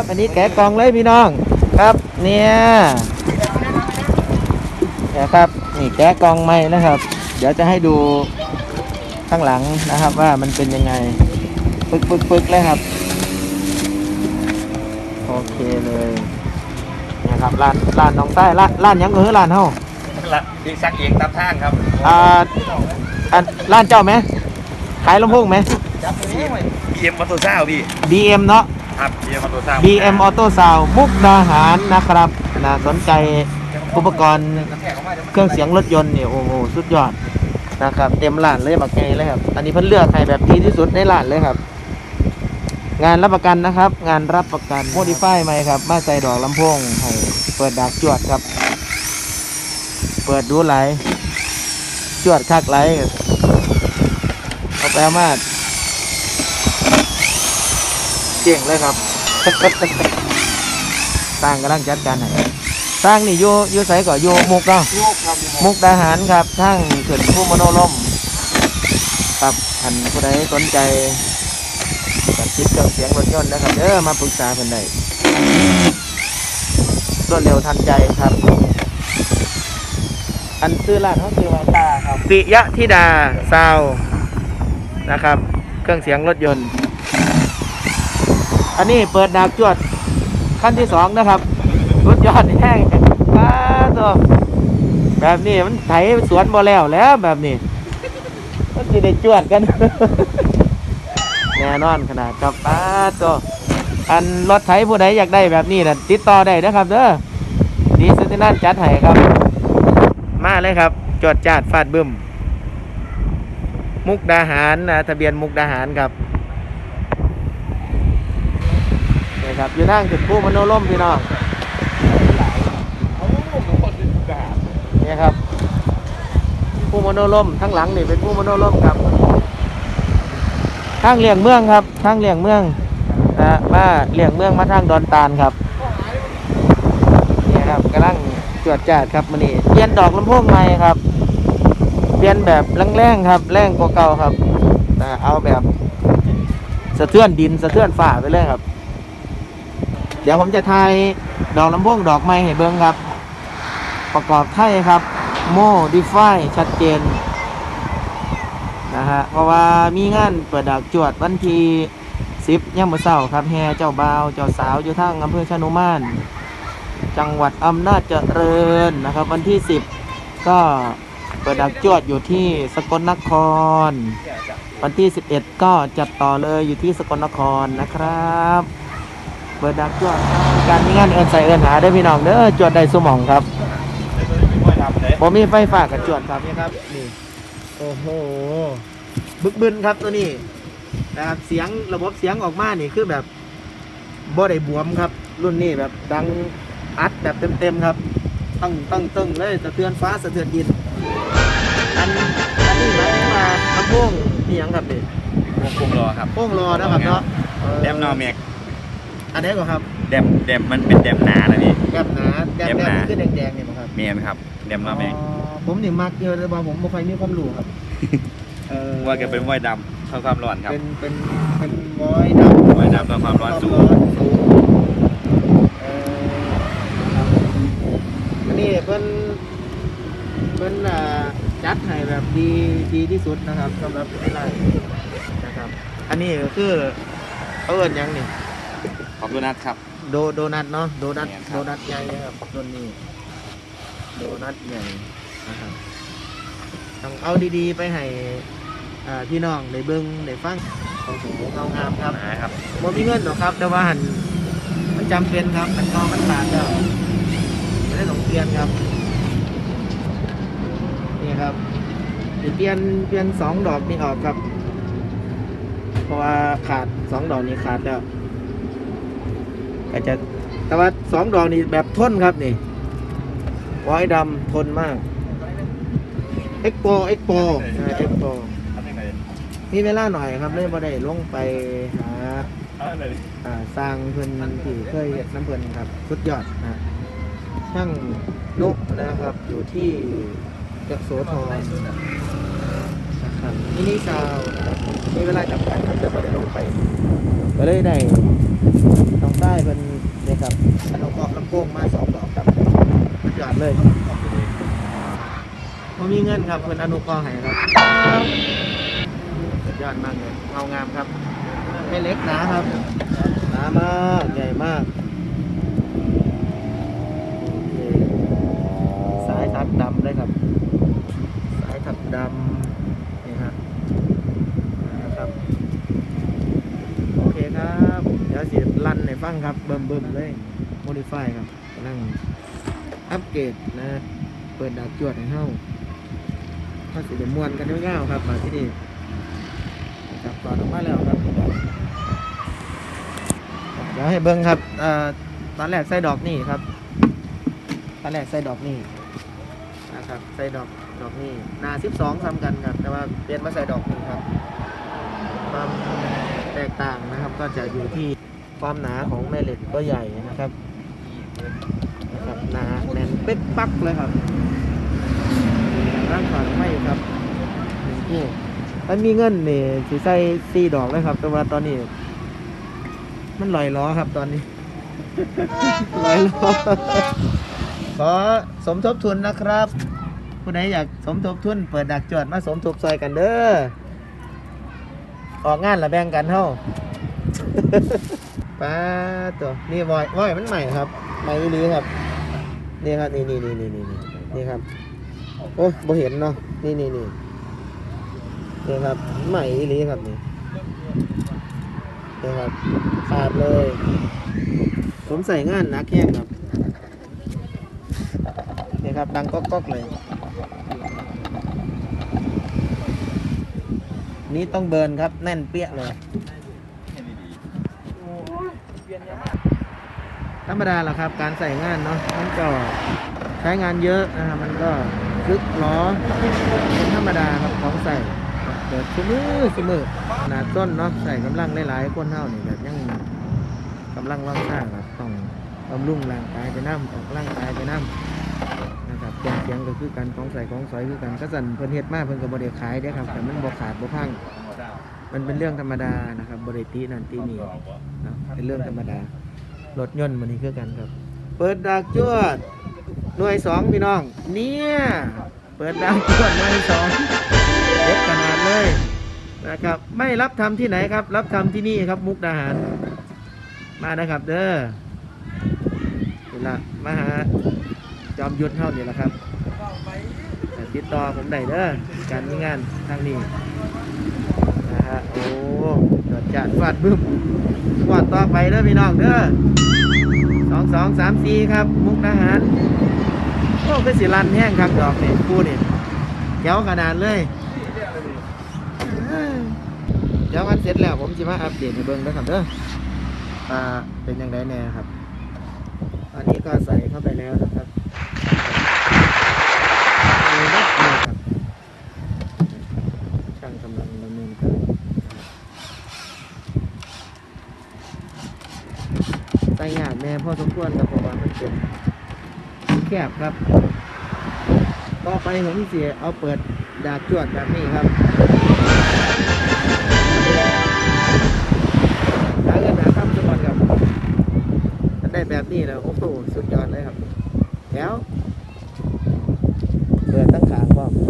บอันนี้แกะกล่องเลยพี่น้อง ครับ เนี่ยนะครับ นี่แกะกล่องใหม่นะครับ เดี๋ยวจะให้ดูข้างหลังนะครับว่ามันเป็นยังไง ปึกปึกปึกเลยครับ โอเคเลยนะครับร้านร้านน้องใต้ร้านร้านหยังก็คือร้านเฮาละดีซักเองตามทางครับอ่าอันร้านเจ้าไหมขายลำโพงไหมบีเอ็มมอเตอร์ซ่าพี่ BM เนาะ ครับบีเอ็มมอเตอร์ซ่า BM Auto Sound มุกดาหารนะครับนะสนใจอุปกรณ์เครื่องเสียงรถยนต์เนี่ยโอ้โหสุดยอดนะครับ เต็มร้านเลยบักไงเลยครับ อันนี้เพิ่นเลือกให้แบบดีที่สุดในร้านเลยครับ งานรับประกันนะครับ งานรับประกันโมดิฟายไหมครับ มาใส่ดอกลำโพงให้เปิดดักจวดครับ เปิดดูไหลจวดคักไหลเอาไปเอามา เจ๋งเลยครับสร้างกำลังจัดการให้สร้างนี่อยู่อยู่ใสก่ออยู่มุกเนาะโยกครับมุกดาหารครับทั้งเขื่อนผู้มโนลมครับท่านผู้ใดสนใจกับคิดเครื่องเสียงรถยนต์นะครับเด้อมาปรึกษาเพิ่นได้รวดเร็วทันใจครับ อันซื้อร้านเขาซื้อว่าตาครับปิยะธิดาซาวนะครับ เครื่องเสียงรถยนต์ อันนี้เปิดดากจวดขั้นที่สองนะครับรถยอดแห้งป้าตัวแบบนี้มันไถสวนบ่แล้วแล้วแบบนี้มันจะได้จวดกัน แน่นอนขนาดครับป้าตัวอันรถไถผู้ใดอยากได้แบบนี้นะติดต่อได้นะครับเด้อดีสุดที่นั่นจัดให้ครับ มาเลยครับจวดจาดฟาดบึ้ม มุกดาหารนะทะเบียนมุกดาหารครับนี่ ครับ อยู่ทางถึงผู้มโนร่มพี่น้องเนี่ยครับผู้มโนลมทั้งหลังนี่เป็นผู้มโนลมครับทางเลี่ยงเมืองครับทางเลี่ยงเมืองนะมาเลี่ยงเมืองมาทางดอนตาลครับเนี่ยครับกำลังจวดจาดครับมันนี่เปลี่ยนดอกลำโพงใหม่ครับ เปลี่ยนแบบแรงๆครับ แรงกว่าเก่าครับนะเอาแบบสะเทือนดินสะเทือนฝ่าไปเลยครับ เดี๋ยวผมจะทายดอกลำโพงดอกไม้ให้เบิ้งครับ ประกอบไทยครับ โมดิฟายชัดเจนนะฮะเพราะว่ามีงานเปิดดากจวดวันที่สิบย่ามมื้อเช้าครับแห่เจ้าบ่าวเจ้าสาวอยู่ทางอำเภอชนุมาน จังหวัดอำนาจเจริญนะครับ วันที่สิบก็เปิดดักจวดอยู่ที่สกลนคร วันที่ 11 ก็จัดต่อเลยอยู่ที่สกลนครนะครับ เปิดดักจวดการมีงานเอินใส่เอินหาได้อพี่น้องเด้อจวดได้สมองครับผมมีไฟฟ้ากับจวดครับนี่ครับนี่โอ้โหบึกบึนครับตัวนี้นะครับเสียงระบบเสียงออกมานี่คือแบบบ่ได้บวมครับ รุ่นนี้แบบดังอัดแบบเต็มๆครับตั้งตั้งตึงเลยสะเทือนฟ้าสะเทือนดินอันอันนี้หมายถึงว่าลำโพงนี่ยังครับนี่วงกลมรอครับโป้งรอนะครับเนาะเออแดมนอแม็ก อันนี้ก็ครับแดมแดมมันเป็นแดมหนานะพี่แก้มหนาแก้มแก้มแดหงนาคือแดงๆนี่บ่ครับเมียนครับ แดมนอแม็กอ๋อผมนี่มักเยอะแต่ว่าผมไม่ค่อยมีความรู้ครับเออว่าแกเป็นวอยดำเท่าความร้อนครับเป็นเป็นเป็นวอยดำวอยดำเท่าความร้อนสูงสูงเอ่อครับอันนี้เพิ่นเพิ่นอ่าจัดให้แบบดีดีที่สุดนะครับสำหรับไอ้ไรนะครับ อันนี้ก็คือเขาเอิ้นหยังนี่ ขอบคุณนัทครับ โดโดนัทเนาะโดนัทแม่นคโดรับนัทใหญ่นะครับต้นนี้โดนัทใหญ่นะครับต้องเอาดีๆ ไปให้อ่าพี่น้องได้เบิ่งได้ฟังโอ้โหเงางามครับนะครับบ่มีเงินหรอกครับ แต่ว่าหันมันจำเป็นครับมันกองมันขาดแล้วไม่ได้ต้องเปลี่ยนครับนี่ครับเดี๋ยวเปลี่ยนเปลี่ยนสองดอกนี่ออกครับ เพราะว่าขาดสองดอกนี้ขาดแล้ว ก็จะแต่ว่าสองดอกนี่แบบทนครับนี่ไว้ดำทนมากเอ็กโปเอ็กโปเอ็กโปมีเวลาหน่อยครับเลยบ่ได้ลงไปหาสร้างเพิ่นที่เคยเฮ็ดน้ำเพิ่นครับ สุดยอดนะช่างนุนะครับ อยู่ที่ยโสธรนะครับมินิซาวด์นะครับมีเวลาจำกัดครับจะไม่ได้ลงไปก็เลยได้ ต้องใต้เพิ่นโป้งมาสองดอกครับสุดยอดเลยผมมีเงินครับเพื่อนอนุเคราะห์ให้ครับสุดยอดมากเลยเงางามครับไม่เล็กนะครับหนามากใหญ่มากโอเคสายทับดำเลยครับ สายทับดำนี่ครับนะครับ โอเคครับ เดี๋ยวสิ ลั่นในฟังครับเบิ่มเบิ่มๆเลยโมดิฟายครับกำลังอัปเกรดนะ เปิดดาวจวดให้เฮาถ้าสิเดมวนกันยาวๆครับมาที่นี่ครับก่อนออกมาแล้วครับเดี๋ยวให้เบิ้งครับอตอนแรกใส่ดอกนี่ครับ ตอนแรกใส่ดอกนี่นะครับใส่ดอกดอกนี่นา12ซ้ำกันครับ แต่ว่าเปลี่ยนมาใส่ดอกนี่ครับความแตกต่างนะครับก็จะอยู่ที่ ความหนาของแม่เหล็กก็ใหญ่นะครับนะครับหนาแน่นเป๊กปักเลยครับร่างฝันไม่ครับหนึ่งคู่ถ้ามีเงินนี่สิใส่สี่ดอกเลยครับ แต่ว่าตอนนี้ มันลอยล้อครับตอนนี้ลอยล้อขอสมทบทุนนะครับผู้ใดอยากสมทบทุนเปิดดักจวดมาสมทบซอยกันเด้อออกงานละแบ่งกันเท่า ป้าตัวนี่วอยวอยมันใหม่ครับใหม่อีลีครับนี่ครับนี่นี่นี่นี่นี่นี่ครับโอ้บ่เห็นเนาะนี่นี่นี่นี่ครับใหม่อีลีครับนี่นี่ครับขาดเลย ผมใส่งานหนักแห้งครับนี่ครับดังก๊อกๆเลยนี่ต้องเบิร์นครับแน่นเปี้ยเลย ธรรมดาแหละครับ การใส่งานเนาะมันก็ใช้งานเยอะนะครับมันก็ลึกล้อเป็นธรรมดาครับของใส่เกิดชื้มือชื้มือขนาดต้นเนาะใส่กำลังหลายๆคนเท่านี่แบบยังกำลังว่างซ่าครับต้องบำรุงร่างกายไปน้ำออกร่างกายไปน้ำนะครับเครื่องเสียงก็คือการของใส่ของสอยคือกันก็สั่นเพิ่นเฮ็ดมากเพิ่นก็บ่ได้ขายเด้ครับแต่มันบ่ขาดบ่พัง มันเป็นเรื่องธรรมดานะครับบริตีนันตีนี่นะเป็นเรื่องธรรมดารถยนต์มันนี่คือกันครับ เปิดดักจวดหน่วยสองพี่น้อง เนี่ย เปิดดักจวดหน่วยสองเด็ดขนาดเลยนะครับ ไม่รับทำที่ไหนครับ รับทำที่นี่ครับมุกดาหารมานะครับเด้อนี่ละมาหาจอมยุทธเท่านี่แหละครับติดต่อผมได้เด้อการมีงานทางนี้ นะฮะโอ้จดจัดฟาดบึ้มวาดต่อไปเด้อพี่น้องเด้อสองสองสามสี่ครับ มุกดาหารโอ้คือสิรันแห้งครับดอกนี่กูนี่เจ้าขนาดเลยเดี๋ยวกันเสร็จแล้วผมจะมาอัปเดตให้เบิ่งเด้อครับเด้ออ่าเป็นยังไงแน่ครับ อันนี้ก็ใส่เข้าไปแล้วนะครับเอาละนี่ครับ ช่างกำลังดำเนินการใส่ยากแน่ พอสมควรครับเพราะว่ามันเป็นแคบครับ ต่อไปผมเสียเอาเปิดดาบจวดแบบนี้ครับหาเงินหาคำสมบัติครับถ้าได้แบบนี้แล้วโอ้โหสุดยอดเลยครับ แล้ว เปิดตั้งขางพร้อมเปิดดา